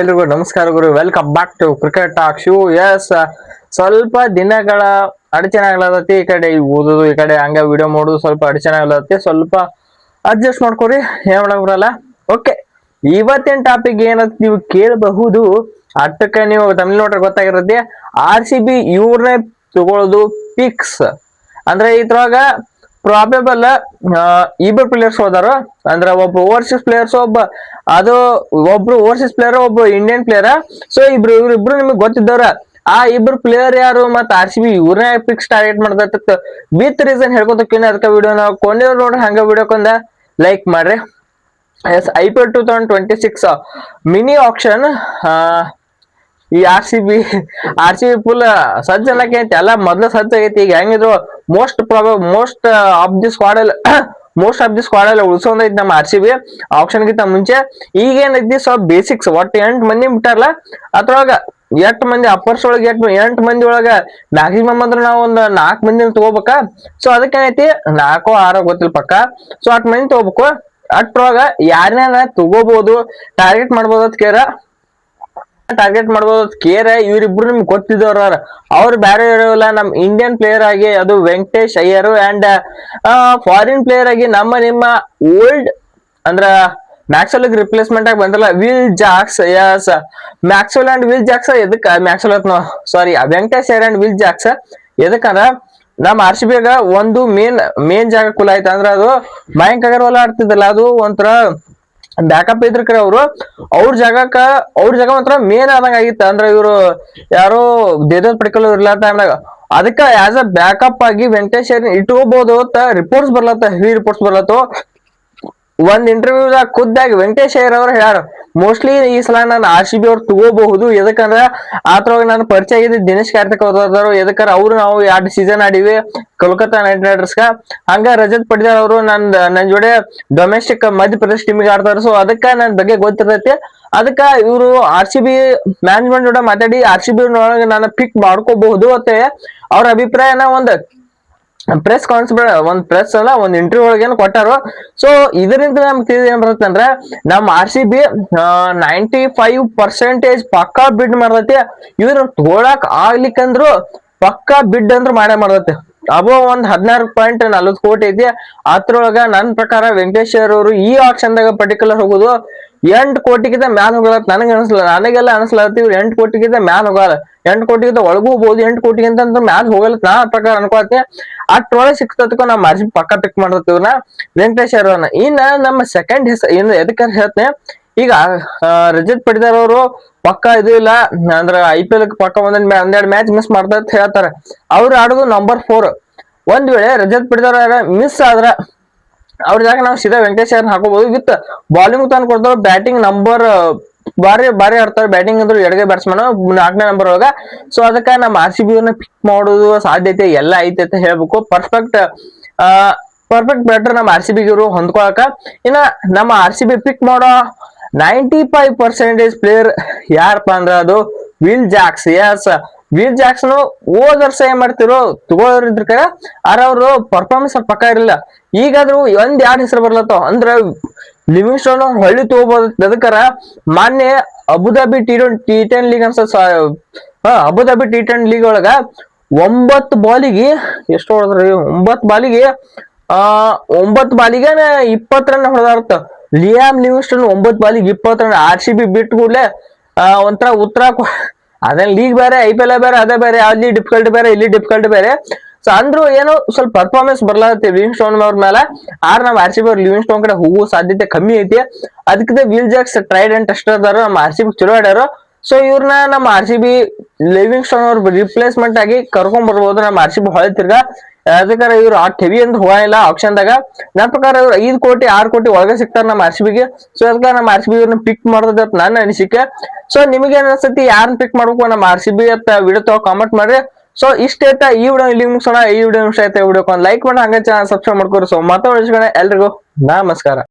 ಎಲ್ರಿಗೂ ನಮಸ್ಕಾರ ಗುರು. Welcome back to cricket talk shows, ಸ್ವಲ್ಪ ದಿನಗಳ ಅಡಚಣೆ ಈ ಕಡೆ ಓದೋದು, ಈ ಕಡೆ ಹಂಗೆ ವಿಡಿಯೋ ಮಾಡೋದು ಸ್ವಲ್ಪ ಅಡಚಣೆ ಆಗ್ಲತ್ತಿ. ಸ್ವಲ್ಪ ಅಡ್ಜಸ್ಟ್ ಮಾಡ್ಕೊರಿ. ಏನ್ ಬರಲ್ಲ? ಓಕೆ ಇವತ್ತಿನ ಟಾಪಿಕ್ ಏನಂತ ನೀವು ಕೇಳಬಹುದು. ಅಟ್ಟಕ್ಕೆ ನೀವು ತಮಿಳ್ ನೋಡ್ರೆ ಗೊತ್ತಾಗಿರತ್ತೆ. ಆರ್ ಸಿ ಬಿ ಇವ್ರನ್ನೇ ತಗೊಳ್ಳೋದು ಪಿಕ್ಸ್ ಅಂದ್ರೆ ಇದ್ರೊಳಗ ಪ್ರಾಬೆಬಲ್ ಇಬ್ಬರು ಪ್ಲೇಯರ್ಸ್ ಹೋದಾರ. ಅಂದ್ರೆ ಒಬ್ಬ ಓವರ್ಸೀಸ್ ಪ್ಲೇಯರ್ಸ್ ಒಬ್ಬ, ಅದು ಒಬ್ರು ಓವರ್ಸೀಸ್ ಪ್ಲೇಯರ್ ಒಬ್ಬ ಇಂಡಿಯನ್ ಪ್ಲೇಯರ್ ಸೊ ಇಬ್ರು ಇವ್ರಿಬ್ರು ನಿಮಗೆ ಗೊತ್ತಿದ್ದವ್ರ. ಆ ಇಬ್ರು ಪ್ಲೇಯರ್ ಯಾರು ಮತ್ತ ಆರ್ ಸಿ ಬಿ ಇವ್ರನ್ನ ಪಿಕ್ಸ್ ಟಾರ್ಗೆಟ್ ಮಾಡ್ದತ್ತ ವಿತ್ ರೀಸನ್ ಹೇಳ್ಕೊತಕ್ಕೇನೆ ಅದಕ್ಕೆ ವಿಡಿಯೋ ನಾವು ಕೊಂಡಿವ್ರು ನೋಡ್ರಿ, ಹಂಗ ವಿಡಿಯೋಕೊಂದ ಲೈಕ್ ಮಾಡ್ರಿ. Yes I P L two thousand twenty six mini auction ಈ R C B R C B full ಸಜ್ಜ ಐತಿ ಎಲ್ಲ ಮೊದ್ಲು ಸಜ್ಜ ಆಗೈತಿ. ಈಗ ಹೆಂಗಿದ್ರು most ಪ್ರಾಬ್ most of the squad ಅಲ್ಲಿ ಮೋಸ್ಟ್ ಆಫ್ ದಿ ಸ್ಕ್ವಾಡ್ ಅಲ್ಲಿ ಐತಿ ನಮ್ಮ ಆರ್ ಸಿ ಬಿ ಆಪ್ಷನ್ ಗಿಂತ ಮುಂಚೆ. ಈಗ ಏನೈತಿ ಸ್ವಲ್ಪ ಬೇಸಿಕ್ಸ್ ಒಟ್ಟು ಎಂಟು ಮಂದಿ ಬಿಟ್ಟಾರಲ್ಲ, ಅದ್ರೊಳಗ ಎಂಟು ಮಂದಿ ಅಪ್ಪರ್ಸ್ ಒಳಗೆ ಎಂಟು ಎಂಟು ಮಂದಿ ಒಳಗ ಮ್ಯಾಕ್ಸಿಮಮ್ ಅಂದ್ರೆ ನಾವು ಒಂದು ನಾಲ್ಕು ಮಂದಿ ತಗೋಬೇಕ? ಸೊ ಅದಕ್ಕೇನೈತಿ ನಾಲ್ಕೋ, ಆರೋ ಗೊತ್ತಿಲ್ಲ ಪಕ್ಕ. ಸೊ ಅಟ್ ಮಂದಿ ತಗೋಬೇಕು. ಅಟ್ರೊಳಗ ಯಾರನ್ನ ತಗೋಬಹುದು ಟಾರ್ಗೆಟ್ ಮಾಡ್ಬೋದು ಅಂತ ಕೇರ ಟಾರ್ಗೆಟ್ ಮಾಡ್ಬೋದು ಕೇರ್, ಇವರಿಬ್ರು ನಿಮ್ಗೆ ಗೊತ್ತಿದ್ದವ್ರ ಅವ್ರು. ಬೇರೆ ಇರೋಲ್ಲ, ನಮ್ ಇಂಡಿಯನ್ ಪ್ಲೇಯರ್ ಆಗಿ, ಅದು Venkatesh Iyer and foreign player ಆಗಿ ನಮ್ಮ ನಿಮ್ಮ ಓಲ್ಡ್ ಅಂದ್ರ ಮ್ಯಾಕ್ಸಲ್ ರಿಪ್ಲೇಸ್ಮೆಂಟ್ ಆಗಿ ಬಂದಲ್ಲ Will Jacks yes Maxwell and Will Jacks ಎದಕ್ Maxwell sorry Venkatesh Iyer and Will Jacks ಎದಕ್ಕಂದ್ರ? ನಮ್ಮ ಆರ್ ಸಿ ಒಂದು ಮೇನ್ ಮೇನ್ ಜಾಗ ಕುಲ ಆಯ್ತು. ಅಂದ್ರ ಅದು ಮಯಾಂಕ್ ಅಗರ್ವಾಲ್ ಆಡ್ತಿದ್ದಲ್ಲ, ಅದು ಒಂಥರ ಬ್ಯಾಕಪ್ ಇದ್ರ ಕಡೆ ಅವರು, ಅವ್ರ ಜಾಗಕ್ಕ, ಅವ್ರ ಜಾಗ ಮಾತ್ರ ಮೇನ್ ಆದಂಗ ಆಗಿತ್ತ. ಅಂದ್ರ ಇವರು ಯಾರು ದೇದ ಪಡ್ಕೊಳ್ಳೋ ಇರ್ಲ ಟೈಮ್ನಾಗ ಅದಕ್ಕ ಆಸ್ ಅ ಬ್ಯಾಕಪ್ ಆಗಿ ವೆಂಕಟೇಶ್ ಇಟ್ಕೋಬಹುದು ಅಂತ ರಿಪೋರ್ಟ್ಸ್ ಬರ್ಲತ್ತ ಹೆವಿ ರಿಪೋರ್ಟ್ಸ್ ಬರ್ಲತ್ತು. ಒಂದ್ ಇಂಟರ್ವ್ಯೂದಾಗ ಖುದ್ದಾಗಿ ವೆಂಕಟೇಶ್ ಅಯ್ಯರ್ ಅವ್ರು ಹೇಳಾರ ಮೋಸ್ಟ್ಲಿ ಈ ಸಲ ನಾನು ಆರ್ ಸಿ ಬಿ ಅವ್ರು ತಗೋಬಹುದು ಎದಕ್ಕಂದ್ರ ಆತ್ರವಾಗ ನಾನು ಪರಿಚಯ ಆಗಿದ್ದ ದಿನೇಶ್ ಕಾರ್ತಿಕ್ ಅವರು ಎದಕ್ಕಂದ್ರ ಅವ್ರು ನಾವು ಎರಡು ಸೀಸನ್ ಆಡಿವಿ ಕೋಲ್ಕತ್ತಾ ನೈಟ್ ರೈಡರ್ಸ್ಗ ಹಂಗ ರಜತ್ ಪಡೆದಾರ ಅವರು ನನ್ ನನ್ ಜೋಡೆ ಡೊಮೆಸ್ಟಿಕ್ ಮಧ್ಯಪ್ರದೇಶ್ ಟೀಮಿಗೆ ಆಡ್ತಾರ ಸೊ ಅದಕ್ಕ ನನ್ ಬಗ್ಗೆ ಗೊತ್ತಿರ್ತೈತಿ. ಅದಕ್ಕ ಇವರು ಆರ್ ಸಿ ಬಿ ಮ್ಯಾನೇಜ್ಮೆಂಟ್ ಜೋಡ ಮಾತಾಡಿ ಆರ್ ಸಿ ಬಿ ನಾನು ಪಿಕ್ ಮಾಡ್ಕೋಬಹುದು ಅಂತ ಅವ್ರ ಅಭಿಪ್ರಾಯನ ಒಂದ್ ಪ್ರೆಸ್ ಕಾನ್ಫರೆನ್ಸ್ ಒಂದ್ ಪ್ರೆಸ್ ಅಲ್ಲ, ಒಂದ್ ಇಂಟರ್ವ್ಯೂ ಒಳಗೇನು ಕೊಟ್ಟಾರು. ಸೊ ಇದರಿಂದ ನಮ್ಗೆ ತಿಳಿದ ಏನ್ ಬರುತ್ತೆ ಅಂದ್ರೆ ನಮ್ಮ R C B ninety five percentage ಪಕ್ಕಾ ಬಿಡ್ ಮಾಡ್ತೈತಿ. ಇವ್ರ ತೋಳಕ್ ಆಗ್ಲಿಕ್ಕಂದ್ರು ಪಕ್ಕಾ ಬಿಡ್ ಅಂದ್ರು ಮಾಡೇ ಮಾಡ್ತೈತಿ. ಅಬೋ ಒಂದ್ ಹದಿನಾರು ಪಾಯಿಂಟ್ ನಲ್ವತ್ ಕೋಟಿ ಐತಿ ಅದ್ರೊಳಗ ನನ್ ಪ್ರಕಾರ ವೆಂಕಟೇಶ್ವರ ಅವರು ಈ ಆಕ್ಷನ್ ದಾಗ ಪರ್ಟಿಕ್ಯುಲರ್ ಹೋಗೋದು ಎಂಟ್ ಕೋಟಿಗಿಂತ ಮ್ಯಾಲ ಹೋಗಲ್ಲ ನನಗೆ ಅನ್ಸಲ್ಲ. ನನಗೆಲ್ಲ ಅನ್ಸ್ಲತ್ತಿ ಇವ್ರು ಎಂಟ್ ಕೋಟಿಗಿಂತ ಮ್ಯಾನ್ ಹೋಗಲ್ಲ. ಎಂಟ್ ಕೋಟಿಗಿಂತ ಒಳಗೂ ಹೋಗ್ಬೋದು, ಎಂಟ್ ಕೋಟಿಗಿಂತ ಮ್ಯಾಲ ಹೋಗಲ್ಲ ನಾ ಪ್ರಕಾರ ಅನ್ಕೋತೀನಿ ಅಷ್ಟ್ರೊಳಗೆ ಸಿಕ್ತದಕ್ಕ ನಾ ಮಾರ್ಜಿ ಪಕ್ಕ ಪಿಕ್ ಮಾಡ್ತೀವಿ ವೆಂಕಟೇಶ್ವರ ಇನ್ನ ನಮ್ಮ ಸೆಕೆಂಡ್ ಹೆಸರು, ಇನ್ನು ಎದಕ್ಕೆ ಹೇಳ್ತೇನೆ ಈಗ ರಜತ್ ಪಡಿದಾರ್ ಅವರು ಪಕ್ಕ ಇದು ಇಲ್ಲ, ಅಂದ್ರ ಐ ಪಿ ಎಲ್ ಪಕ್ಕ ಒಂದೊಂದ್ ಒಂದೆರಡು ಮ್ಯಾಚ್ ಮಿಸ್ ಮಾಡ್ತಾರೆ ಅಂತ ಹೇಳ್ತಾರೆ. ಅವ್ರು ಆಡೋದು ನಂಬರ್ ಫೋರ್ ಒಂದ್ ವೇಳೆ ರಜತ್ ಪಡಿದಾರ ಮಿಸ್ ಆದ್ರ ಅವ್ರ ಜಾಗ ನಾವು ಸೀದಾ ವೆಂಕಟೇಶ್ ಅವ್ರನ್ನ ಹಾಕೋಬಹುದು ವಿತ್ ಬಾಲಿಂಗ್ ತಂದು ಕೊಡ್ತಾರೆ ಬ್ಯಾಟಿಂಗ್ ನಂಬರ್ ಬಾರಿ ಬಾರಿ ಆಡ್ತಾರೆ. ಬ್ಯಾಟಿಂಗ್ ಅಂದ್ರೆ ಎಡಗೆ ಬ್ಯಾಟ್ಸ್ಮನ್ ನಾಲ್ಕನೇ ನಂಬರ್ ಒಳಗ. ಸೊ ಅದಕ್ಕೆ ನಮ್ಮ ಆರ್ ಸಿ ಬಿ ಪಿಕ್ ಮಾಡೋದು ಸಾಧ್ಯತೆ ಎಲ್ಲ ಐತೆ ಅಂತ ಹೇಳ್ಬೇಕು. ಪರ್ಫೆಕ್ಟ್ ಪರ್ಫೆಕ್ಟ್ ಬ್ಯಾಟರ್ ನಮ್ಮ ಆರ್ ಸಿ ಬಿ ಇವರು ಹೊಂದ್ಕೊಳಕ. ಇನ್ನ ನಮ್ಮ ಆರ್ ಸಿ ಬಿ ಪಿಕ್ ಮಾಡೋ ನೈಂಟಿ ಫೈವ್ ಪರ್ಸೆಂಟೇಜ್ ಪ್ಲೇಯರ್ ಯಾರಪ್ಪ ಅಂದ್ರೆ ಅದು ವಿಲ್ ಜಾಕ್ಸ್. ಎಸ್ ವಿಲ್ ಜಾಕ್ಸನ್ ಹೋದ ವರ್ಷ ಏನ್ ಮಾಡ್ತಿರೋ ತಗೋರಿದ್ರ ಕಡೆ ಆರ ಅವರು ಪರ್ಫಾರ್ಮೆನ್ಸ್ ಪಕ್ಕ ಇರಲಿಲ್ಲ. ಈಗಾದ್ರೂ ಒಂದ್ ಎರಡ್ ಹೆಸರು ಬರ್ಲತ್ತಾವ ಅಂದ್ರೆ ಲಿವಿಂಗ್ ಸ್ಟೋನ್ ಹೊಳ್ಳಿ ತಗೋಬಹುದು ಅದಕ್ಕಾರ ಮಾನ್ಯ Abu Dhabi T T ten league ಅನ್ಸ Abu Dhabi T ten league ಒಳಗ ಒಂಬತ್ತು ಬಾಲಿಗೆ ಎಷ್ಟು ಹೊಡೆದ್ರಿ? ಒಂಬತ್ತು ಬಾಲಿಗೆ, ಆ, ಒಂಬತ್ತು ಬಾಲಿಗೆ ಇಪ್ಪತ್ತು ರನ್ ಹೊಡೆದಾರ್ತ ಲಿಯಾಮ್ ಲಿವಿಸ್ಟನ್ ಒಂಬತ್ತು ಬಾಲಿಗೆ ಇಪ್ಪತ್ತು ರನ್ ಆರ್ ಸಿ ಬಿ ಬಿಟ್ಟು ಕೂಡಲೇ ಒಂಥರ ಉತ್ತರ ಅದೇ ಅದೇನ್ ಲೀಗ್ ಬೇರೆ, ಐ ಪಿ ಎಲ್ ಬೇರೆ, ಅದೇ ಬೇರೆ, ಅಲ್ಲಿ ಡಿಫಿಕಲ್ಟ್ ಬೇರೆ, ಇಲ್ಲಿ ಡಿಫಿಕಲ್ಟ್ ಬೇರೆ. ಸೊ ಅಂದ್ರು ಏನು ಸ್ವಲ್ಪ ಪರ್ಫಾರ್ಮೆನ್ಸ್ ಬರ್ಲಾಗುತ್ತೆ ಲಿವಿಂಗ್ ಸ್ಟೋನ್ ಅವ್ರ ಮೇಲೆ. ಆರ್ ನಮ್ಮ ಆರ್ ಸಿ ಬಿ ಅವ್ರ ಲಿವಿಂಗ್ ಸ್ಟೋನ್ ಕಡೆ ಹೋಗುವ ಸಾಧ್ಯತೆ ಕಮ್ಮಿ ಐತಿ. ಅದಕ್ಕೆ Will Jacks, tried and tested ಅದಾರ ನಮ್ಮ ಆರ್ ಸಿ ಬಿ ಚಲೋ ಆಡ್ಯಾರ. ಸೊ ಇವ್ರನ್ನ ನಮ್ಮ R C B Livingstone ಅವ್ರ ರಿಪ್ಲೇಸ್ಮೆಂಟ್ ಆಗಿ ಕರ್ಕೊಂಡ್ ಬರ್ಬೋದು ನಮ್ಮ ಆರ್ ಸಿ ಬಿ ಹೊಳೆ ತಿರ್ಗಾ. ಅದಕ್ಕಾರ ಇವ್ರು ಆ ಹೆವಿ ಅಂತ ಆಪ್ಷನ್ ದಾಗ. ನನ್ನ ಪ್ರಕಾರ ಇವ್ರು ಐದು ಕೋಟಿ, ಆರು ಕೋಟಿ ಒಳಗೆ ಸಿಗ್ತಾರ ನಮ್ಮ ಆರ್ ಸಿ ಬಿಗೆ ಸೊ ಅದಕ್ಕೆ ನಮ್ಮ ಆರ್ ಸಿ ಬಿ ಇವ್ರನ್ನ ಪಿಕ್ ಮಾಡೋದ್ ನನ್ನ ಅನಿಸಿಕೆ. ಸೊ ನಿಮಗೆ ಅನಿಸ್ತೈತಿ ಯಾರನ್ನ ಪಿಕ್ ಮಾಡ್ಬೇಕು ನಮ್ಮ ಆರ್ ಸಿ ಬಿ ಅಂತ ವಿಡಿಯೋ ಕಾಮೆಂಟ್ ಮಾಡ್ರಿ. ಸೊ ಇಷ್ಟ ಆಯ್ತಾ ಈ ವಿಡಿಯೋ ಇಲ್ಲಿ ಮುಗಿಸೋಣ. ಈ ವಿಡಿಯೋ ಇಷ್ಟ ಐತೆ ವಿಡಿಯೋಕ್ಕೆ ಒಂದು ಲೈಕ್ ಮಾಡಿ, ಹಂಗೆ ಚಾನಲ್ ಸಬ್ಸ್ಕ್ರೈಬ್ ಮಾಡ್ಕೊರಿ. ಸೊ ಮತ್ತೊಂದು ಎಲ್ರಿಗೂ. ನಮಸ್ಕಾರ.